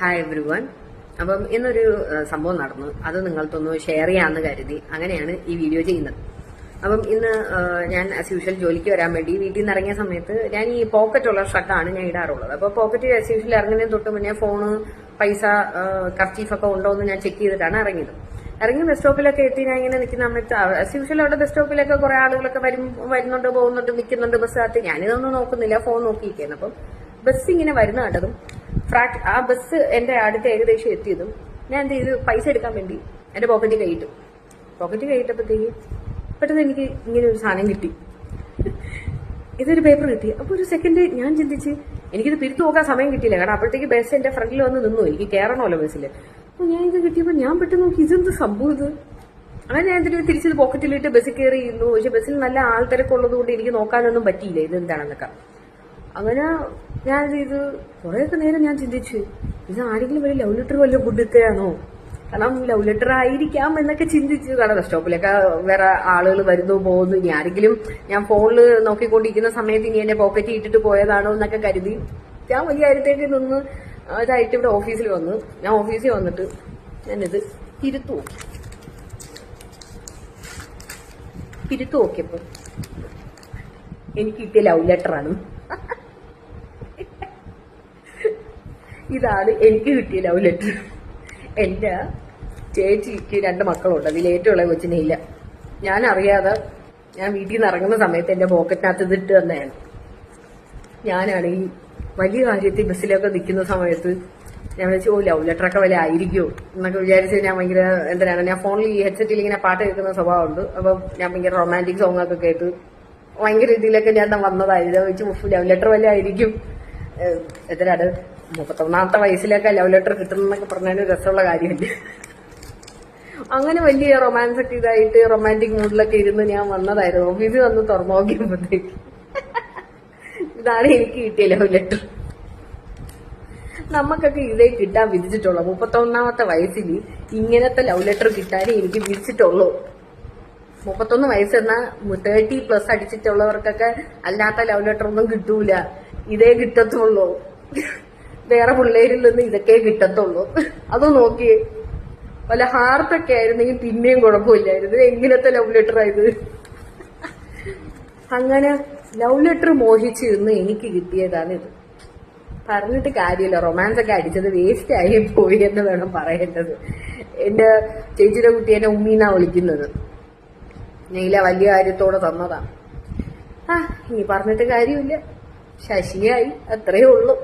Hi every one അപ്പം ഇന്നൊരു സംഭവം നടന്നു. അത് നിങ്ങൾക്കൊന്ന് ഷെയർ ചെയ്യാമെന്ന് കരുതി. അങ്ങനെയാണ് ഈ വീഡിയോ ചെയ്യുന്നത്. അപ്പം ഇന്ന് ഞാൻ ആസ് യൂഷ്വൽ ജോലിക്ക് വരാൻ വേണ്ടി വീട്ടിൽ നിന്ന് ഇറങ്ങിയ സമയത്ത് ഞാൻ ഈ പോക്കറ്റുള്ള ഷർട്ടാണ് ഞാൻ ഇടാറുള്ളത്. അപ്പോൾ പോക്കറ്റ് ആസ് യൂഷ്വൽ ഇറങ്ങുന്നതിന് തൊട്ട് മുന്നേ ഫോണ് പൈസ കർച്ചീഫൊക്കെ ഉണ്ടോ എന്ന് ഞാൻ ചെക്ക് ചെയ്തിട്ടാണ് ഇറങ്ങിയത്. ഇറങ്ങി ബസ് സ്റ്റോപ്പിലൊക്കെ എത്തി ഞാൻ ഇങ്ങനെ നിൽക്കുന്ന സമയത്ത് ആസ് യൂഷ്വൽ അവിടെ ബസ് സ്റ്റോപ്പിലൊക്കെ കുറെ ആളുകളൊക്കെ വരും വരുന്നുണ്ട് പോകുന്നുണ്ട് നിൽക്കുന്നുണ്ട് ബസ്സിനകത്ത് ഞാനിതൊന്നും നോക്കുന്നില്ല ഫോൺ നോക്കിയിരിക്കുന്നു അപ്പം ബസ് ഇങ്ങനെ വരുന്ന കണ്ടതും ഫ്രാക് ആ ബസ് എന്റെ അടുത്ത് ഏകദേശം എത്തിയതും ഞാൻ എന്ത് ചെയ്തു? പൈസ എടുക്കാൻ വേണ്ടി എന്റെ പോക്കറ്റിൽ കൈയിട്ടു പോക്കറ്റ് കൈയിട്ടപ്പോഴത്തേക്ക് പെട്ടെന്ന് എനിക്ക് ഇങ്ങനെ ഒരു സാധനം കിട്ടി. ഇതൊരു പേപ്പർ കിട്ടി. അപ്പൊ ഒരു സെക്കൻഡ് ഞാൻ ചിന്തിച്ച് എനിക്കിത് പിരിത്തു നോക്കാൻ സമയം കിട്ടിയില്ല. കാരണം അപ്പോഴത്തേക്ക് ബസ് എന്റെ ഫ്രണ്ടിൽ വന്ന് നിന്നു. എനിക്ക് കയറണമല്ലോ ബസ്സിൽ അപ്പൊ ഞാൻ ഇത് കിട്ടിയപ്പോൾ ഞാൻ പെട്ടെന്ന് നോക്കി ഇതെന്ത് സംഭവം ഇത്? അങ്ങനെ ഞാൻ എന്തിനു തിരിച്ചത് പോക്കറ്റിലിട്ട് ബസ്സിൽ കയറി ഇരുന്നു. പക്ഷെ ബസ്സിൽ നല്ല ആൾത്തിരക്കുള്ളത് കൊണ്ട് എനിക്ക് നോക്കാനൊന്നും പറ്റിയില്ല. ഇത് എന്താണെന്നൊക്കെ അങ്ങനെ ഞാൻ ഇത് കുറേയൊക്കെ നേരം ഞാൻ ചിന്തിച്ചു ഇത് ആരെങ്കിലും വലിയ ലവ് ലെറ്റർ വല്ല കൊടുക്കുകയാണോ കാരണം ലവ് ലെറ്റർ ആയിരിക്കാം എന്നൊക്കെ ചിന്തിച്ചു കാരണം ബസ് സ്റ്റോപ്പിലൊക്കെ വേറെ ആളുകൾ വരുന്നു പോകുന്നു. ഇനി ആരെങ്കിലും ഞാൻ ഫോണിൽ നോക്കിക്കൊണ്ടിരിക്കുന്ന സമയത്ത് ഇനി എന്റെ പോക്കറ്റ് ഇട്ടിട്ട് പോയതാണോ എന്നൊക്കെ കരുതി ഞാൻ വലിയ കാര്യത്തേക്ക് നിന്ന് ഇതായിട്ട് ഇവിടെ ഓഫീസിൽ വന്നു ഞാൻ ഓഫീസിൽ വന്നിട്ട് ഞാനിത് തിരുത്തു നോക്കി. തിരുത്തു നോക്കിയപ്പോ എനിക്ക് കിട്ടിയ ലവ് ലെറ്ററാണ് ഇതാണ് എനിക്ക് കിട്ടിയ ലവ് ലെറ്റർ എന്റെ ചേച്ചിക്ക് രണ്ട് മക്കളുണ്ട്. അതിൽ ഏറ്റവും ഉള്ള കൊച്ചിനെ ഇല്ല. ഞാൻ അറിയാതെ ഞാൻ വീട്ടിൽ നിന്ന് ഇറങ്ങുന്ന സമയത്ത് എന്റെ പോക്കറ്റിനകത്ത് ഇതിട്ട് തന്നെയാണ്. ഞാനാണ് ഈ വലിയ കാര്യത്തിൽ ബസ്സിലൊക്കെ നിൽക്കുന്ന സമയത്ത് ഞാൻ വിചാരിച്ചു ഓ ലവ് ലെറ്റർ ഒക്കെ വില ആയിരിക്കുമോ? എന്നൊക്കെ വിചാരിച്ച് ഞാൻ ഭയങ്കര എന്തിനാണ് ഞാൻ ഫോണിൽ ഈ ഹെഡ്സെറ്റിൽ ഇങ്ങനെ പാട്ട് കേൾക്കുന്ന സ്വഭാവമുണ്ട്. അപ്പൊ ഞാൻ ഭയങ്കര റൊമാന്റിക് സോങ് ഒക്കെ കേട്ട് ഭയങ്കര രീതിയിലൊക്കെ ഞാൻ വന്നതായിരുന്നു. ഉഫ് ലവ് ലെറ്റർ വല്ല ആയിരിക്കും. എത്രയാണ് മുപ്പത്തൊന്നാമത്തെ വയസ്സിലൊക്കെ ലവ് ലെറ്റർ കിട്ടുന്നൊക്കെ പറഞ്ഞാൽ രസമുള്ള കാര്യമല്ലേ? അങ്ങനെ വലിയ റൊമാൻസ് ഒക്കെ ഇതായിട്ട് റൊമാന്റിക് മൂഡിലൊക്കെ ഇരുന്ന് ഞാൻ വന്നതായിരുന്നു. ഓഫീസിൽ വന്ന് തുറന്നു നോക്കിയപ്പോഴത്തേക്ക്. ഇതാണ് എനിക്ക് കിട്ടിയ ലവ് ലെറ്റർ നമുക്കൊക്കെ ഇതേ കിട്ടാൻ വിധിച്ചിട്ടുള്ളൂ. മുപ്പത്തൊന്നാമത്തെ വയസ്സിൽ ഇങ്ങനത്തെ ലവ് ലെറ്റർ കിട്ടാനേ എനിക്ക് വിധിച്ചിട്ടുള്ളൂ. മുപ്പത്തൊന്ന് വയസ്സെന്ന തേർട്ടി പ്ലസ് അടിച്ചിട്ടുള്ളവർക്കൊക്കെ അല്ലാത്ത ലവ് ലെറ്റർ ഒന്നും കിട്ടൂല. ഇതേ കിട്ടത്തുള്ളൂ. വേറെ പിള്ളേരിൽ നിന്ന് ഇതൊക്കെ കിട്ടത്തുള്ളൂ. അത് നോക്കിയേ വല്ല ഹാർട്ടൊക്കെ ആയിരുന്നെങ്കിൽ പിന്നെയും കുഴപ്പമില്ലായിരുന്നു. എങ്ങനത്തെ ലവ് ലെറ്റർ ആയത് അങ്ങനെ ലവ് ലെറ്റർ മോഹിച്ചിരുന്ന് എനിക്ക് കിട്ടിയതാണ് ഇത്. പറഞ്ഞിട്ട് കാര്യമില്ല. റൊമാൻസ് ഒക്കെ അടിച്ചത് വേസ്റ്റ് ആയി പോയി എന്ന് വേണം പറയേണ്ടത്. എന്റെ ചേച്ചിയുടെ കുട്ടി എന്നെ ഉമ്മീന്നാ വിളിക്കുന്നത്. നീല വലിയ കാര്യത്തോടെ തന്നതാ. ആ ഇനി പറഞ്ഞിട്ട് കാര്യമില്ല. ശശിയായി. അത്രയേ ഉള്ളൂ.